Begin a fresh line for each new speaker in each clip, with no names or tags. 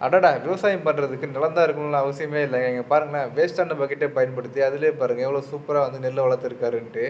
அடடா! விவசாயம் பண்றதுக்கு நிலம் தான் இருக்கணும்னு அவசியமே இல்லைங்க இங்க பாருங்களேன், வேஸ்ட்டான பக்கெட்டை பயன்படுத்தி, அதிலே பாருங்க எவ்வளோ சூப்பரா வந்து நெல்லை வளர்த்துருக்காருன்ட்டு.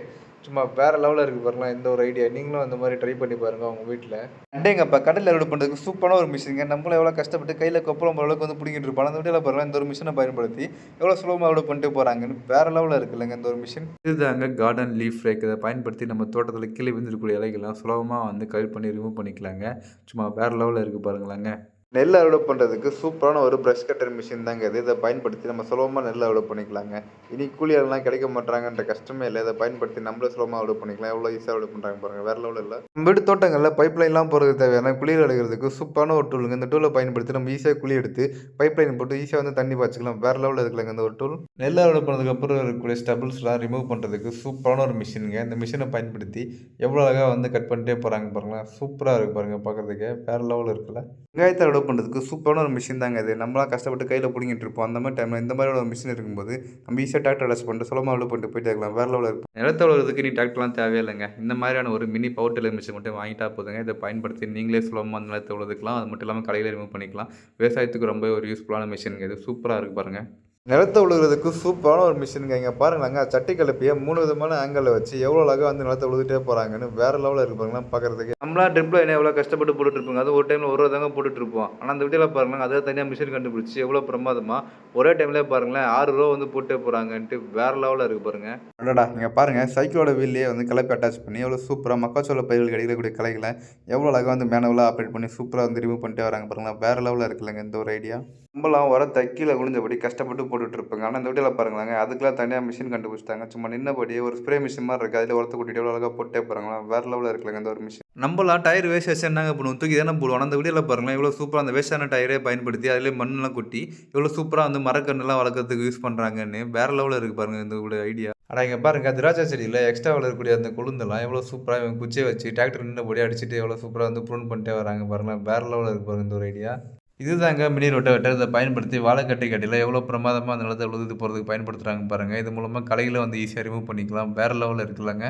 சும்மா வேற லெவலில் இருக்கு பாருங்களேன், இந்த ஒரு ஐடியா. நீங்களும் அந்த மாதிரி ட்ரை பண்ணி பாருங்க உங்க வீட்ல. அடேங்கப்பா! கடலை அறுவடை பண்றதுக்கு சூப்பரான ஒரு மிஷினுங்க நம்மளும் எவ்வளோ கஷ்டப்பட்டு கையில கொப்பளம் போற அளவுக்கு வந்து பிடிக்கிட்டு இருப்பாங்க அந்த இந்த வீடியோல இந்த ஒரு மிஷினை பயன்படுத்தி எவ்வளோ சுலபமா அறுவடை பண்ணிட்டு போறாங்கன்னு. வேற இருக்கு இல்லைங்க இந்த ஒரு மிஷின். இதுதாங்க கார்டன் லீஃப் ரேக். இதை பயன்படுத்தி நம்ம தோட்டத்தில் கீழே விழுந்துருக்கூடிய இலைகள்லாம் சுலபமா வந்து கலெக்ட் பண்ணி ரிமூவ் பண்ணிக்கலாங்க. சும்மா வேற லெவலில் இருக்கு பாருங்களேங்க. நெல் அறுவடை பண்ணுறதுக்கு சூப்பரான ஒரு ப்ரஷ் கட்டர் மிஷின் தாங்க இது. இதை பயன்படுத்தி நம்ம சுலபமாக நெல் அறுவடை பண்ணிக்கலாங்க. இனி கூலி ஆளுலாம் கிடைக்க மாட்றாங்கன்ற கஷ்டமே இல்லை இதை பயன்படுத்தி நம்மளே சுலபமாக அறுவடை பண்ணிக்கலாம். எவ்வளோ ஈஸியாக அறுவடை பண்ணுறாங்க பாருங்க. வேறு லெவலில் இல்லை நம்ம வீட்டு தோட்டங்களில் பைப் லைன்லாம் போகிறதுக்கு தேவையான குழிகள் எடுக்கிறதுக்கு சூப்பரான ஒரு டூலுங்க. இந்த டூலை பயன்படுத்தி நம்ம ஈஸியாக குழி எடுத்து பைப் லைன் போட்டு ஈஸியாக வந்து தண்ணி பாய்ச்சிக்கலாம். வேற லெவலில் இருக்குல்லங்க இந்த ஒரு டூல். நெல் அறுவடை பண்ணதுக்கப்புறம் இருக்கக்கூடிய ஸ்டபிள்ஸ்லாம் ரிமூவ் பண்ணுறதுக்கு சூப்பரான ஒரு மிஷினுங்க இந்த மிஷினை பயன்படுத்தி எவ்வளோ அழகாக வந்து கட் பண்ணிட்டே போகிறாங்க பாருங்களேன். சூப்பராக இருக்குது பாருங்கள் பார்க்குறதுக்கு வேற லெவலில் இருக்குல்ல. வெங்காயத்த பண்ணுறதுக்கு சூப்பரான ஒரு மிஷின் தாங்க இது. நம்மளாம் கஷ்டப்பட்டு கையில் பிடிங்கிட்டு இருப்போம். அந்த மாதிரி டைமில் இந்த மாரியான ஒரு மிஷின் இருக்கும்போது, நம்ம ஈஸியாக டிராக்டர் அட்டாச் பண்ணிட்டு சுலமாக அவ்வளோ பண்ணிட்டு போயிட்டே இருக்கலாம். வேற லெவலில் இருக்கும். நிலத்த உழுறதுக்கு நீ டிராக்டர்லாம் தேவையே இந்த மாதிரியான ஒரு மினி பவர் டில்லர் மிஷின் மட்டும் வாங்கிட்டா போதுங்க. இதை பயன்படுத்தி நீங்களே சுலபமா நிலத்த உழுதுக்கலாம். அது மட்டும் இல்லாமல் கடையில் ரிமூவ் பண்ணிக்கலாம். விவசாயத்துக்கு ரொம்பவே ஒரு யூஸ்ஃபுல்லான மிஷினுங்க இது. சூப்பராக இருக்குது பாருங்கள் நிலத்த உழுகுறதுக்கு சூப்பரான ஒரு மிஷின்ங்க. இங்க பாருங்களேங்க, சட்டி கலப்பைய 3 விதமான ஆங்கிள்ல வச்சு எவ்வளோ அழகா வந்து நிலத்த உழுதுட்டே போறாங்கன்னு வேற லெவல்ல இருக்கு பார்க்கறதுக்கே. நம்மலாம் ட்ரிப் லைன எவ்வளோ கஷ்டப்பட்டு போட்டுட்டு இருப்போங்க. அதுவும் ஒரு டைம்ல ஒரு தடவ தாங்க போட்டுட்டு இருப்போம். ஆனா இந்த வீடியோல பாருங்களேன், அதே தனியா மிஷின் கண்டுபிடிச்சு எவ்வளோ பிரமாதமா ஒரே டைம்லயே பாருங்களேன் 6 ரோ வந்து போட்டே போறாங்கன்ட்டு வேற லெவல்ல இருக்கு பாருங்க. அடடா! இங்க பாருங்க சைக்கிளோட வீல்லயே வந்து கலப்பை அட்டாச் பண்ணி எவ்வளோ சூப்பரா மக்காச்சோள பயிர்களுக்கு கிடைக்கக்கூடிய களைகள எவ்வளோ அழகா வந்து மேனுவலா ஆப்ரேட் பண்ணி சூப்பரா வந்து ரிமூவ் பண்ணிட்டே வராங்க பாருங்களேன். வேற லெவல்ல இருக்குல்லங்க இந்த ஒரு ஐடியா. நம்மலாம் உரத்த கீழ விழுந்தபடி கஷ்டப்பட்டு போட்டுட்டு இருப்போங்க. ஆனா இந்த வீடியோல பாருங்களேங்க, அதுக்கெல்லாம் தனியா மிஷின் கண்டுபிடிச்சுட்டாங்க. சும்மா நின்னபடியே ஒரு ஸ்ப்ரே மிஷின் மாரி இருக்கு. அதில உரத்த கொட்டிட்டு எவ்வளோ அழகா போட்டே போறாங்களாம். வேற லெவல்ல இருக்குல்லங்க இந்த ஒரு மிஷின். நம்பலாம் டயர் வேஸ்ட் ஆச்சுன்னா என்னங்க பண்ணுவோம்? தூக்கி தானே போடுவோம். ஆனா இந்த வீடியோல பாருங்களேன், எவ்வளோ சூப்பரா அந்த வேஸ்ட்டான டயரே பயன்படுத்தி அதிலேயே மண்ணெல்லாம் கொட்டி எவ்வளோ சூப்பரா வந்து மரக்கன்னுலாம் வளர்க்கறதுக்கு யூஸ் பண்றாங்கன்னு வேற லெவல்ல இருக்கு பாருங்க இந்த ஒரு ஐடியா. அட இங்க பாருங்க திராட்சை செடியில எக்ஸ்ட்ரா வளரக்கூடிய அந்த கொழுந்தெல்லாம் எவ்வளோ சூப்பரா இவங்க குச்சிய வச்சு டிராக்டர் நின்னபடி அடிச்சுட்டு எவ்வளோ சூப்பரா வந்து ப்ரூன் பண்ணிட்டே வராங்க பாருங்களேன். வேற லெவல்ல இருக்கு பாருங்க இந்த ஒரு ஐடியா. இதுதாங்க மினி ரொட்டவேட்டர். இதை பயன்படுத்தி வாழைக்கட்டை கட்டியில் எவ்வளோ பிரமாதமாக அந்த நிலத்தை உழுதுட்டு போகிறதுக்கு பயன்படுத்துகிறாங்க பாருங்கள் இது மூலமாக களைகள வந்து ஈஸியாக ரிமூவ் பண்ணிக்கலாம். வேற லெவலில் இருக்குல்லங்க.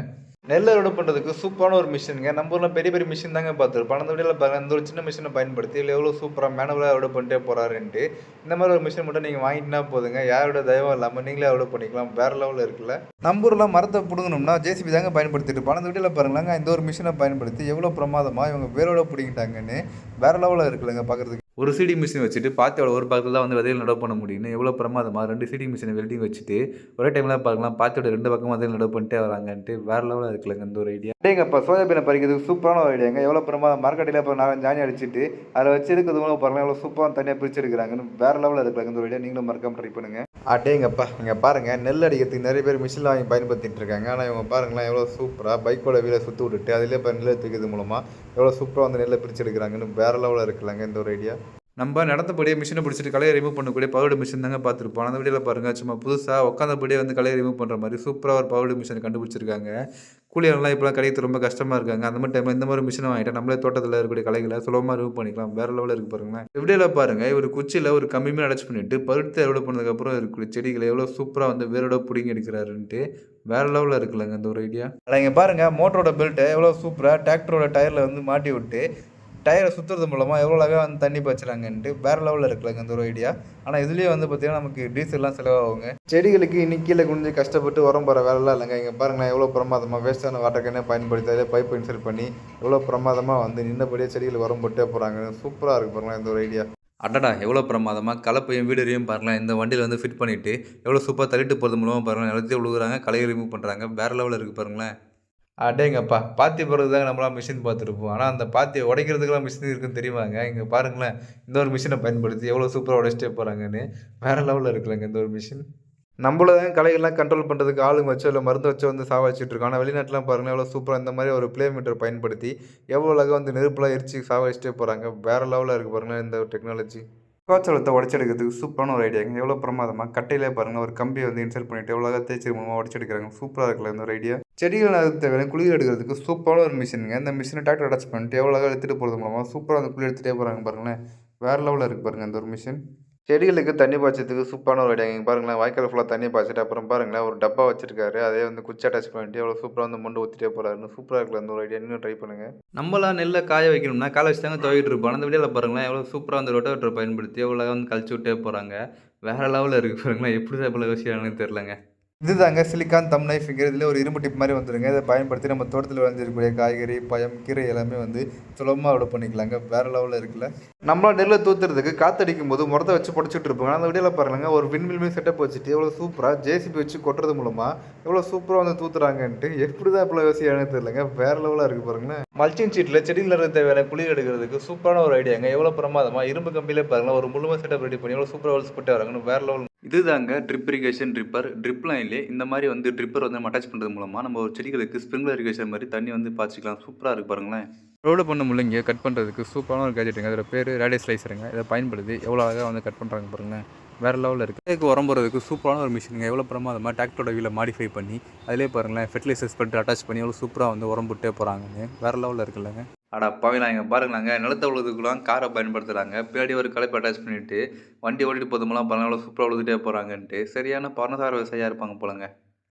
நெல் அறுவடை பண்ணுறதுக்கு சூப்பரான ஒரு மிஷினுங்க நம்ம ஊரில் பெரிய பெரிய மிஷின் தாங்க பார்த்துருப்போம். அந்த இந்த பாருங்கள் இந்த ஒரு சின்ன மிஷினை பயன்படுத்தி இல்லை எவ்வளோ சூப்பராக மேனுவலாக அறுவடை பண்ணிட்டே போகிறாருன்ட்டு இந்த மாதிரி ஒரு மிஷின் மட்டும் நீங்கள் வாங்கிட்டுனா போதுங்க. யாரோட தயவும் இல்லாமல் நீங்களே அறுவடை பண்ணிக்கலாம். வேறு லெவலில் இருக்குல்ல. நம்ம ஊரில் மரத்தை பிடுங்கணும்னா ஜேசிபி தாங்க பயன்படுத்திட்டு இருப்போம். அந்த இந்த பாருங்களாங்க இந்த ஒரு மிஷினை பயன்படுத்தி எவ்வளோ பிரமாதமாக இவங்க வேரோட பிடிங்கிட்டாங்கன்னு வேற லெவலில் இருக்குல்லங்க பார்க்கறதுக்கு. ஒரு சிடி மிஷின் வச்சுட்டு பாத்தியோட ஒரு பக்கத்தில் தான் வந்து விதைகள் நடவு பண்ண முடியும்னு எவ்வளோ பிரமாதமாக ரெண்டு சிடி மிஷினை வெல்டிங் வச்சுட்டு ஒரே டைம்லாம் பார்க்கலாம் பாத்தியோட ரெண்டு பக்கம் விதைகள் நடவு பண்ணிட்டே வராங்கன்ட்டு வேற லெவலில் இருக்குல்லங்க இந்த ஒரு ஐடியா. டேங்க இப்போ சோயாபீனை பறிக்கிறதுக்கு சூப்பரான ஒரு ஐடியாங்க. எவ்வளோ பிரமாதம் மரக்கட்டையில இப்போ நான் ஜானி அடிச்சுட்டு அதை வச்சு இருக்கிறது மூலம் பாருங்கள் எவ்வளோ சூப்பராக தனியாக பிரிச்சு எடுக்குறாங்கன்னு வேற லெவலில் இருக்குல்லங்க இந்த ஒரு ஐடியா. நீங்களும் மறக்காம ட்ரை பண்ணுங்கள் அடேங்கப்பா! இங்கே பாருங்கள் நெல் அடிக்கிறதுக்கு நிறைய பேர் மிஷின் வாங்கி பயன்படுத்திட்டு இருக்காங்க. ஆனால் இவங்க பாருங்களேன், எவ்வளோ சூப்பராக பைக்கோட வீலை சுற்றி விட்டுட்டு அதிலே இப்போ நெல் தூக்கிறது மூலமாக எவ்வளோ சூப்பராக வந்து நெல்லை பிரிச்சு எடுக்கிறாங்கன்னு வேற லெவலில் இருக்குல்லங்க இந்த ஒரு ஐடியா. நம்ம நடந்தபடியே மிஷினை பிடிச்சிட்டு கலையை ரிமூவ் பண்ணக்கூடிய பவர்டு மிஷின் தாங்க பார்த்துருப்போம். அந்த வீடியோவில் பாருங்கள் பாருங்க, சும்மா புதுசாக உட்காந்தபடியே வந்து கலையை ரிமூவ் பண்ணுற மாதிரி சூப்பராக ஒரு பவர்டு மிஷின் கண்டுபிடிச்சிருக்காங்க. கூலியெல்லாம் இப்போலாம் கிடைக்கிறது ரொம்ப கஷ்டமாக இருக்காங்க. அந்த மாதிரி டைம்ல இந்த மாதிரி மிஷினை வாங்கிட்டா நம்மளே தோட்டத்தில் இருக்கக்கூடிய கலைகளை சுலபமாக ரிமூவ் பண்ணிக்கலாம். வேறு லெவலில் இருக்கு பாருங்களேன். வீடியோவில் பாருங்கள் ஒரு குச்சியில் ஒரு கம்மியுமே மாரி பண்ணிவிட்டு பருத்து பருத்தி பண்ணதுக்கப்புறம் இருக்கக்கூடிய செடிகளை எவ்வளோ சூப்பராக வந்து வேரோட பிடிங்கி எடுக்கிறாருன்ட்டு வேற லெவலில் இருக்குல்லங்க இந்த ஒரு ஐடியா. அதை இங்கே பாருங்கள் மோட்டரோட பெல்ட்டை எவ்வளோ சூப்பராக டிராக்டரோட டயரில் வந்து மாட்டி விட்டு டயர சுத்துறது மூலமா எவ்வளோ அழகா வந்து தண்ணி பாய்ச்சுறாங்கன்ட்டு வேற லெவல்ல இருக்குல்லங்க இந்த ஒரு ஐடியா. ஆனா இதுலயே வந்து பார்த்தீங்கன்னா, நமக்கு டீசல்லாம் செலவாகுங்க. செடிகளுக்கு இனி கீழ குனிஞ்சு கஷ்டப்பட்டு உரம் போடுற வேலைலாம் இல்லங்க. இங்க பாருங்களேன், எவ்வளோ பிரமாதமா வேஸ்ட்டான வாட்டர் கேன பயன்படுத்தி அதிலே பைப் இன்சர்ட் பண்ணி எவ்வளோ பிரமாதமா வந்து நின்னபடியே செடிகளுக்கு உரம் போட்டே போறாங்க. சூப்பரா இருக்கு பாருங்களேன் இந்த ஒரு ஐடியா. அடடா! எவ்வளோ பிரமாதமா கலப்பையும் வீடரையும் பாருங்களேன், இந்த வண்டியில வந்து ஃபிட் பண்ணிட்டு எவ்வளோ சூப்பரா தள்ளிட்டு போறது மூலமா பாருங்களேன், நிலத்தையே உழுகுறாங்க, களைய ரிமூவ் பண்றாங்க. வேற லெவல்ல இருக்கு பாருங்களேன். அடேங்கப்பா! பாத்தி போடுறது தாங்க நம்மளாம் மிஷின் பார்த்துருப்போம். ஆனால் அந்த பாத்தி உடைக்கிறதுக்கெல்லாம் மிஷின் இருக்குன்னு தெரியுமாங்க? இங்கே பாருங்களேன், இந்த ஒரு மிஷினை பயன்படுத்தி எவ்வளோ சூப்பராக உடைச்சிட்டே போகிறாங்கன்னு வேற லெவலில் இருக்குல்லங்க இந்த ஒரு மிஷின். நம்மள தான் கலைகள்லாம் கண்ட்ரோல் பண்ணுறதுக்கு ஆளுங்க வச்சோ, இல்லை மருந்து வச்சோ வந்து சாவடிச்சுட்டு இருக்கோம். ஆனா வெளிநாட்டுலாம் பாருங்களேன், எவ்வளோ சூப்பராக இந்த மாதிரி ஒரு ப்ளே மீட்டர் பயன்படுத்தி எவ்வளோ அழகாக வந்து நெருப்புலாம் எரிச்சு சாவடிச்சுட்டே போகிறாங்க வேற லெவலில் இருக்குது பாருங்களேன் இந்த டெக்னாலஜி. மக்காச்சோளத்த உடச்செடுக்கிறதுக்கு சூப்பரான ஒரு ஐடியாங்க. எவ்வளோ பிரமாதமா கட்டையிலே பாருங்கள் ஒரு கம்பியை வந்து இன்சர்ட் பண்ணிவிட்டு எவ்வளோ தேய்ச்சி மூலமாக உடச்செடுக்கிறாங்க சூப்பராக இருக்கல இந்த ஒரு ஐடியா. செடிகள் தேவையான குளிர் எடுக்கிறதுக்கு சூப்பரான ஒரு மிஷினுங்க இந்த மிஷினை டிராக்டர் அட்டாச் பண்ணிட்டு எவ்வளோ எடுத்துகிட்டு எடுத்துட்டு மூலமாக சூப்பராக அந்த குழி எடுத்துகிட்டே போகிறாங்க பாருங்களேன். வேற லெவலில் இருக்குது பாருங்கள் இந்த ஒரு மிஷின். செடிகளுக்கு தண்ணி பாய்ச்சறதுக்கு சூப்பரான ஒரு ஐடியா இங்கே பாருங்களேன், வாய்க்கால் ஃபுல்லாக தண்ணி பாய்ச்சிட்டு, அப்புறம் பாருங்களேன், ஒரு டப்பா வச்சிருக்காரு. அதே வந்து குச்சி அட்டாச் பண்ணிட்டு எவ்வளோ சூப்பராக வந்து மொண்டு ஊற்றிட்டே போகிறாருன்னு சூப்பராக இருக்குல்ல அந்த ஒரு ஐடியா. நீங்களும் ட்ரை பண்ணுங்கள் நம்மளா நெல்ல காய வைக்கணும்னா, காலை வச்சு தாங்க துவைக்கிட்டு இருப்போம். அந்த வீடியோவில் பாருங்களேன், எவ்வளோ சூப்பராக வந்து ரொட்டவேட்டர் பயன்படுத்தி எவ்வளோ வந்து கழிச்சு விட்டே போகிறாங்க வேற லெவலில் இருக்கு பாருங்களேன். எப்படி தான் இவ்வளோ யோசிக்கிறாங்கன்னு இதுதாங்க சிலிக்கான் தம் நைஃப்ங்கிற இதில் ஒரு இரும்பு டிப் மாதிரி வந்துடுங்க இதை பயன்படுத்தி நம்ம தோட்டத்தில் விளைஞ்சிருக்கக்கூடிய காய்கறி, பழம், கீரை எல்லாமே வந்து சுலபமாக அவ்வளோ பண்ணிக்கலாங்க. வேற லெவலில் இருக்குல்ல. நம்மலாம் நெல்லை தூத்துறதுக்கு காத்தடிக்கும்போது முறத்தை வச்சு பிடிச்சிட்டு இருப்போம் அந்த வீடியோவில் பாருங்க ஒரு விண்மில் செட்டப் வச்சுட்டு எவ்வளோ சூப்பராக ஜேசிபி வச்சு கொட்டுறது மூலமாக எவ்வளோ சூப்பராக வந்து தூத்துறாங்கன்ட்டு. எப்படி தான் இப்போ யோசிக்கிறாங்கன்னு தெரியலங்க. வேறு லெவலாக இருக்குது பாருங்களேன். மல்ச்சிங் சீட்டில் செடியில் இருக்க தேவையான குளிர் எடுக்கிறதுக்கு சூப்பரான ஒரு ஐடியாங்க. எவ்வளோ பிரமாதமாக இரும்பு கம்பியிலே பாருங்கள் ஒரு முழுமை செட்டப் ரெடி பண்ணி எவ்வளோ சூப்பராக ஹோல்ஸ் போட்டு வராங்கன்னு வேற லெவல். இது தாங்க ட்ரிப் இரிகேஷன் ட்ரிப்பர். ட்ரிப் லைன்லேயே இந்த மாதிரி வந்து ட்ரிப்பர் வந்து நம்ம அட்டாச் பண்ணுறது மூலமாக நம்ம ஒரு செடிகளுக்கு ஸ்ப்ரிங்க்லர் இரிகேஷன் மாதிரி தண்ணி வந்து பாய்ச்சிக்கலாம். சூப்பராக இருக்குது பாருங்களேன். ரோடு பண்ண முள்ளங்கிய கட் பண்ணுறதுக்கு சூப்பரான ஒரு கேஜெட்டுங்க. அதோட பேர் ரேடியஸ் ஸ்லைசருங்க. இதை பயன்படுத்தி எவ்வளோ அழகாக வந்து கட் பண்ணுறாங்க பாருங்களேன். வேற லெவலில் இருக்குது இதுக்கு உரம் போகிறதுக்கு சூப்பரான ஒரு மிஷினுங்க. எவ்வளோ பிரமாதமா டிராக்டரோட வீல மாடிஃபை பண்ணி, அதிலே பாருங்களேன் ஃபெர்டிலைசர்ஸ் பண்ணிட்டு அட்டாச் பண்ணி எவ்வளோ சூப்பராக வந்து உரம் போட்டே வேறு லெவலில் லெவல்ல இருக்குல்லங்க. அடா பாவிங்களா! இங்க பாருங்களாங்க, நிலத்த உழுதுக்குலாம் காரை பயன்படுத்துகிறாங்க பின்னாடி ஒரு கலப்பை அட்டாச் பண்ணிவிட்டு வண்டி ஓட்டிட்டு போதுமெல்லாம் பரவாயில்ல சூப்பராக உழுதுகிட்டே போகிறாங்கன்ட்டு சரியான பரணசார விவசாயியாக இருப்பாங்க போலங்க.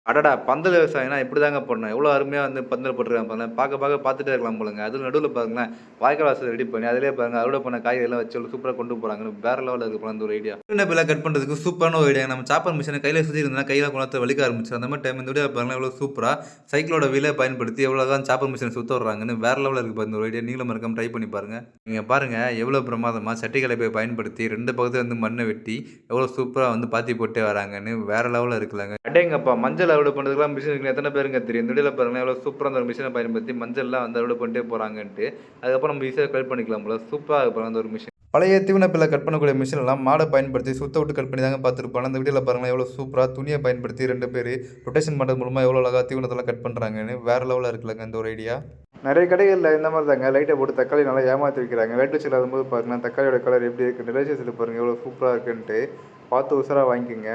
அடடா! பந்தல் விவசாயம்னா இப்படிதாங்க பண்ணணும். எவ்வளோ அருமையா வந்து பந்தல் போட்டுருக்காங்க பாருங்களேன். பார்க்க பார்க்க பார்த்துட்டே இருக்கலாம் போலங்க. அதுவும் நடுவுல பாருங்களேன், வாய்க்கால் வாசல் ரெடி பண்ணி அதிலேயே பாருங்க அறுவடை பண்ண காய்கறிலாம் வச்சு எவ்வளோ சூப்பரா கொண்டு போறாங்கன்னு. வேற லெவல்ல இருக்கு இந்த ஒரு ஐடியா. சின்ன பிள்ளை கட் பண்ணுறதுக்கு சூப்பரான ஒரு ஐடியா. நம்ம சாப்பர் மிஷின கையில சுத்தி இருந்ததுனா கையில கொண்டாந்து வலிக்க ஆரம்பிச்சுரும். அந்த மாரி டைம் இந்த வீடியோல பாருங்களேன், எவ்வளோ சூப்பரா சைக்கிளோட வீல பயன்படுத்தி எவ்வளோ அழகா சாப்பர் மிஷின சுத்த விடுறாங்கன்னு. வேற லெவல்ல இருக்கு பாருங்க ஒரு ஐடியா. நீங்களும் மறக்காம ட்ரை பண்ணி பாருங்க. இங்க பாருங்க, எவ்வளோ பிரமாதமா சட்டி கலப்பைய பயன்படுத்தி 2 பக்கத்துல வந்து மண்ண வெட்டி எவ்வளோ சூப்பரா வந்து பாத்தி போட்டே வராங்கன்னு. வேற லெவல்ல இருக்குல்லங்க. அடேங்கப்பா! மஞ்சள் அறுவடை பண்ணுறதுக்குலாம் மிஷின் இருக்குன்னு எத்தன பேருங்க தெரியும்? இந்த வீடியோல பாருங்களேன், எவ்வளோ சூப்பரா அந்த ஒரு மிஷின பயன்படுத்தி மஞ்சள்லாம் வந்து அறுவடை பண்ணிட்டே போறாங்கன்ட்டு. அதுக்கப்புறம் நம்ம ஈஸியா கலெக்ட் பண்ணிக்கலாம் போல. சூப்பரா இருக்கு பாருங்க அந்த ஒரு மிஷின். பழைய தீவன பில்ல கட் பண்ணக்கூடிய மிஷின் எல்லாம் மாட பயன்படுத்தி சுத்த விட்டு கட் பண்ணி தாங்க பார்த்துருப்போம். அந்த வீடியோல பாருங்களேன், எவ்வளோ சூப்பரா துணிய பயன்படுத்தி 2 பேரு ரொட்டேஷன் பண்றது மூலமா எவ்வளோ அழகா தீவனத்தெல்லாம் கட் பண்றாங்கன்னு. வேற லெவல்ல இருக்குல்லங்க இந்த ஒரு ஐடியா. நெறைய கடைகள்ல இந்த மாரி தாங்க லைட்ட போட்டு தக்காளி நல்லா ஏமாத்தி விக்கிறாங்க. லைட் வச்சு இல்லாதம்போது பாருங்களேன், தக்காளியோட கலர் எப்படி இருக்குன்னு ரிலேஷன்ஷிப்ல பாருங்க எவ்வளோ சூப்பரா இருக்குன்ட்டு. பார்த்து உஷாரா வாங்கிக்கங்க.